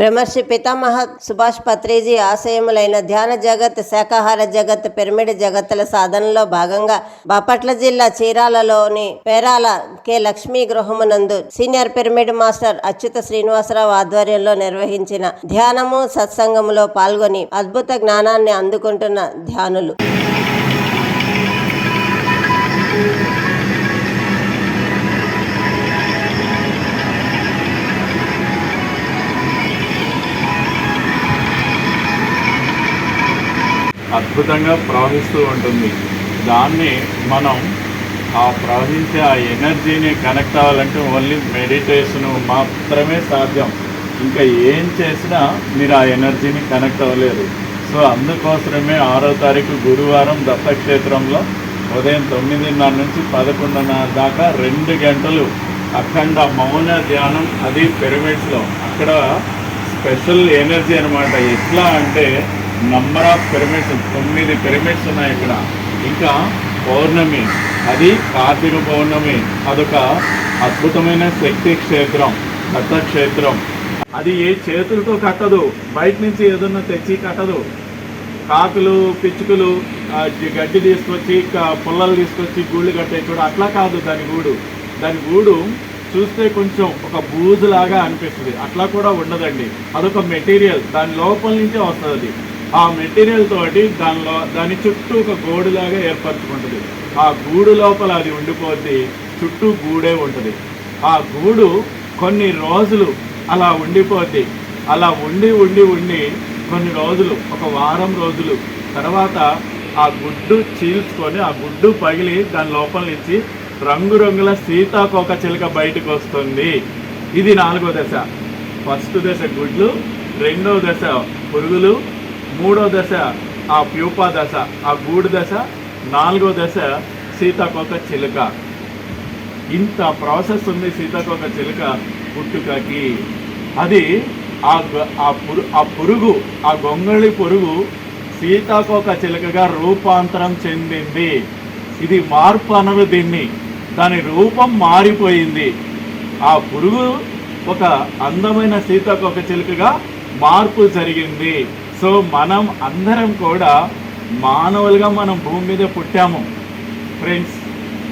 బ్రహ్మర్షి పితామహ సుభాష్ పత్రిజీ ఆశయములైన ధ్యాన జగత్ శాకాహార జగత్ పిరమిడ్ జగత్తుల సాధనలో భాగంగా బాపట్ల జిల్లా చీరాలలోని Perala K Lakshmi గృహమునందు senior pyramid master Achyuta Srinivasarao ఆధ్వర్యంలో నిర్వహించిన ధ్యానము సత్సంగములో పాల్గొని అద్భుత జ్ఞానాన్ని అందుకుంటున్న ధ్యానులు. అద్భుతంగా ప్రవహిస్తూ ఉంటుంది. దాన్ని మనం ఆ ప్రవహించే ఆ ఎనర్జీని కనెక్ట్ అవ్వాలంటే ఓన్లీ మెడిటేషన్ మాత్రమే సాధ్యం. ఇంకా ఏం చేసినా మీరు ఆ ఎనర్జీని కనెక్ట్ అవ్వలేరు సో అందుకోసమే ఆరో తారీఖు గురువారం దత్తక్షేత్రంలో ఉదయం తొమ్మిదిన్నర నుంచి పదకొండున్నర దాకా రెండు గంటలు అఖండ మౌన ధ్యానం అది పిరమిడ్స్లో. అక్కడ స్పెషల్ ఎనర్జీ అనమాట ఎట్లా అంటే నంబర్ ఆఫ్ పిరమిడ్స్ తొమ్మిది పిరమిడ్స్ ఉన్నాయి ఇక్కడ. ఇంకా పౌర్ణమి అది కార్తీక పౌర్ణమి అదొక అద్భుతమైన శక్తి క్షేత్రం దత్త క్షేత్రం. అది ఏ చేతులతో కట్టదు బయట నుంచి ఏదన్నా తెచ్చి కట్టదు. కాకులు పిచ్చుకలు గడ్డి తీసుకొచ్చి పుల్లలు తీసుకొచ్చి గూళ్ళు కట్టే చూడ అట్లా కాదు దాని గూడు. దాని గూడు చూస్తే కొంచెం ఒక బూజులాగా అనిపిస్తుంది. అట్లా కూడా ఉండదండి. అదొక మెటీరియల్. దాని లోపల నుంచే వస్తుంది అది. ఆ మెటీరియల్ తోటి దానిలో దాని చుట్టూ ఒక గోడులాగా ఏర్పరచుకుంటుంది. ఆ గూడు లోపల అది ఉండిపోద్ది చుట్టూ గూడే ఉంటుంది. ఆ గూడు కొన్ని రోజులు అలా ఉండిపోద్ది అలా ఉండి ఉండి ఉండి కొన్ని రోజులు ఒక వారం రోజులు తర్వాత ఆ గుడ్డు చీల్చుకొని ఆ గుడ్డు పగిలి దాని లోపల నుంచి రంగురంగుల సీతాకోక చిలుక బయటకు వస్తుంది. ఇది నాలుగో దశ. ఫస్ట్ దశ గుడ్లు రెండో దశ పురుగులు మూడో దశ ఆ ప్యూపా దశ ఆ గూడు దశ నాలుగో దశ సీతాకోక చిలుక. ఇంత ప్రాసెస్ ఉంది సీతాకోక చిలుక పుట్టుకకి. అది ఆ ఆ పురు ఆ పురుగు ఆ గొంగళి పురుగు సీతాకోక చిలుకగా రూపాంతరం చెందింది. ఇది మార్పు అనరు దీన్ని. దాని రూపం మారిపోయింది. ఆ పురుగు ఒక అందమైన సీతాకోక చిలుకగా మార్పు జరిగింది. సో మనం అందరం కూడా మానవులుగా మనం భూమి మీద పుట్టాము. ఫ్రెండ్స్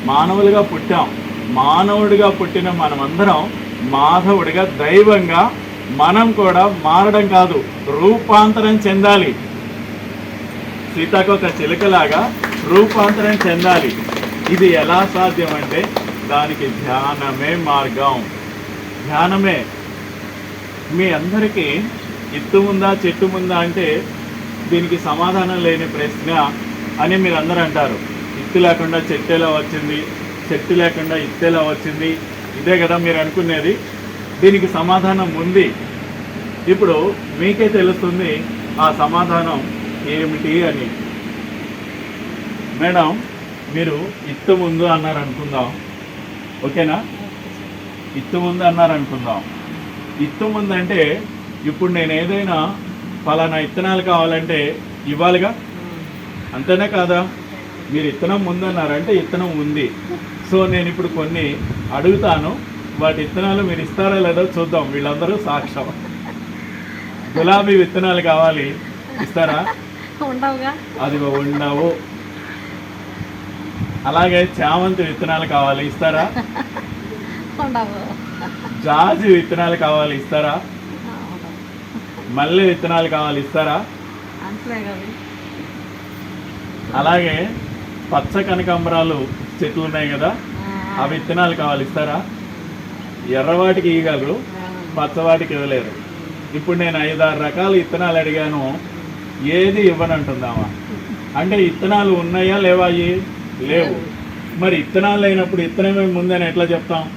మానవులుగా పుట్టాం. మానవుడిగా పుట్టిన మనమందరం మాధవుడిగా దైవంగా మనం కూడా మారడం కాదు రూపాంతరం చెందాలి. సీతాకొక చిలుకలాగా రూపాంతరం చెందాలి. ఇది ఎలా సాధ్యం అంటే దానికి ధ్యానమే మార్గం. ధ్యానమే. మీ అందరికీ ఎత్తు ఉందా చెట్టు ఉందా అంటే దీనికి సమాధానం లేని ప్రశ్న అని మీరు అందరూ అంటారు. ఇత్తు లేకుండా చెట్టు ఎలా వచ్చింది? చెట్టు లేకుండా ఇత్తు ఎలా వచ్చింది? ఇదే కదా మీరు అనుకునేది. దీనికి సమాధానం ఉంది. ఇప్పుడు మీకే తెలుస్తుంది ఆ సమాధానం ఏమిటి అని. మేడం మీరు ఇత్తు ముందు అన్నారు అనుకుందాం. ఓకేనా? ఇత్తు ముందు అన్నారు అనుకుందాం. ఇత్తు ముందు అంటే ఇప్పుడు నేను ఏదైనా ఫలానా ఇత్తనాలు కావాలంటే ఇవ్వాలిగా? అంతేనా కాదా? మీరు ఇత్తనం ముందన్నారంటే ఇత్తనం ఉంది. సో నేను ఇప్పుడు కొన్ని అడుగుతాను. వాటి విత్తనాలు మీరు ఇస్తారా లేదో చూద్దాం. వీళ్ళందరూ సాక్ష్యం. గులాబీ విత్తనాలు కావాలి. ఇస్తారా? అది ఉండవు. అలాగే చామంతి విత్తనాలు కావాలి. ఇస్తారా? జాజి విత్తనాలు కావాలి. ఇస్తారా? మల్లె విత్తనాలు కావాలి ఇస్తారా? అలాగే పచ్చ కనకాంబరాలు చెట్లు ఉన్నాయి కదా ఆ. విత్తనాలు కావాలి ఇస్తారా? ఎర్రవాటికి ఇవ్వగలరు పచ్చవాటికి ఇవ్వలేరు. ఇప్పుడు నేను ఐదారు రకాల విత్తనాలు అడిగాను. ఏది ఇవ్వనంటుందామా అంటే విత్తనాలు ఉన్నాయా లేవా అయ్యి? లేవు. మరి విత్తనాలు లేనప్పుడు విత్తనమే ముందని ఎట్లా చెప్తాం?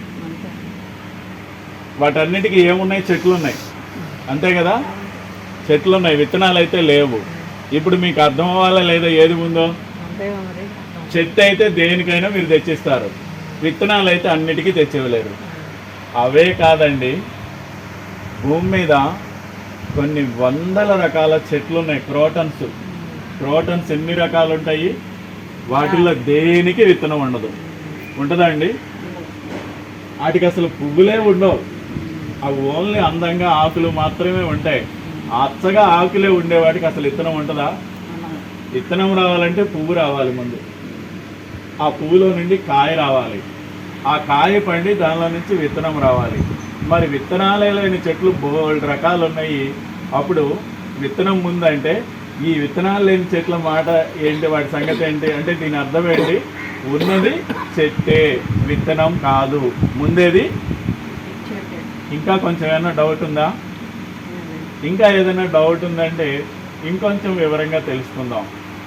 వాటన్నిటికీ ఏమున్నాయి? చెట్లు ఉన్నాయి. అంతే కదా? చెట్లు ఉన్నాయి విత్తనాలు అయితే లేవు. ఇప్పుడు మీకు అర్థం అవ్వాలా లేదా ఏది ఉందో? చెట్టు అయితే దేనికైనా మీరు తెచ్చిస్తారు. విత్తనాలు అయితే అన్నిటికీ తెచ్చివ్వలేరు. అవే కాదండి. భూమి మీద కొన్ని వందల రకాల చెట్లు ఉన్నాయి క్రోటన్స్ క్రోటన్స్ ఎన్ని రకాలు ఉంటాయి వాటిల్లో దేనికి విత్తనం ఉండదు. ఉంటుందా అండి? వాటికి అసలు పువ్వులే ఉండవు. అవి ఓన్లీ అందంగా ఆకులు మాత్రమే ఉంటాయి. అచ్చగా ఆకులే ఉండేవాటికి అసలు ఇత్తనం ఉంటుందా? విత్తనం రావాలంటే పువ్వు రావాలి ముందు. ఆ పువ్వులో నుండి కాయ రావాలి. ఆ కాయ పండి దానిలో నుంచి విత్తనం రావాలి. మరి విత్తనాలే లేని చెట్లు బోల్డ్ రకాలు ఉన్నాయి అప్పుడు విత్తనం ముందంటే ఈ విత్తనాలు లేని చెట్ల మాట ఏంటి? వాటి సంగతి ఏంటి? అంటే దీని అర్థం ఏంటి? ఉన్నది చెట్టే విత్తనం కాదు. ముందేది? ఇంకా కొంచెం ఏమైనా డౌట్ ఉందా? ఇంకా ఏదైనా డౌట్ ఉందంటే ఇంకొంచెం వివరంగా తెలుసుకుందాం.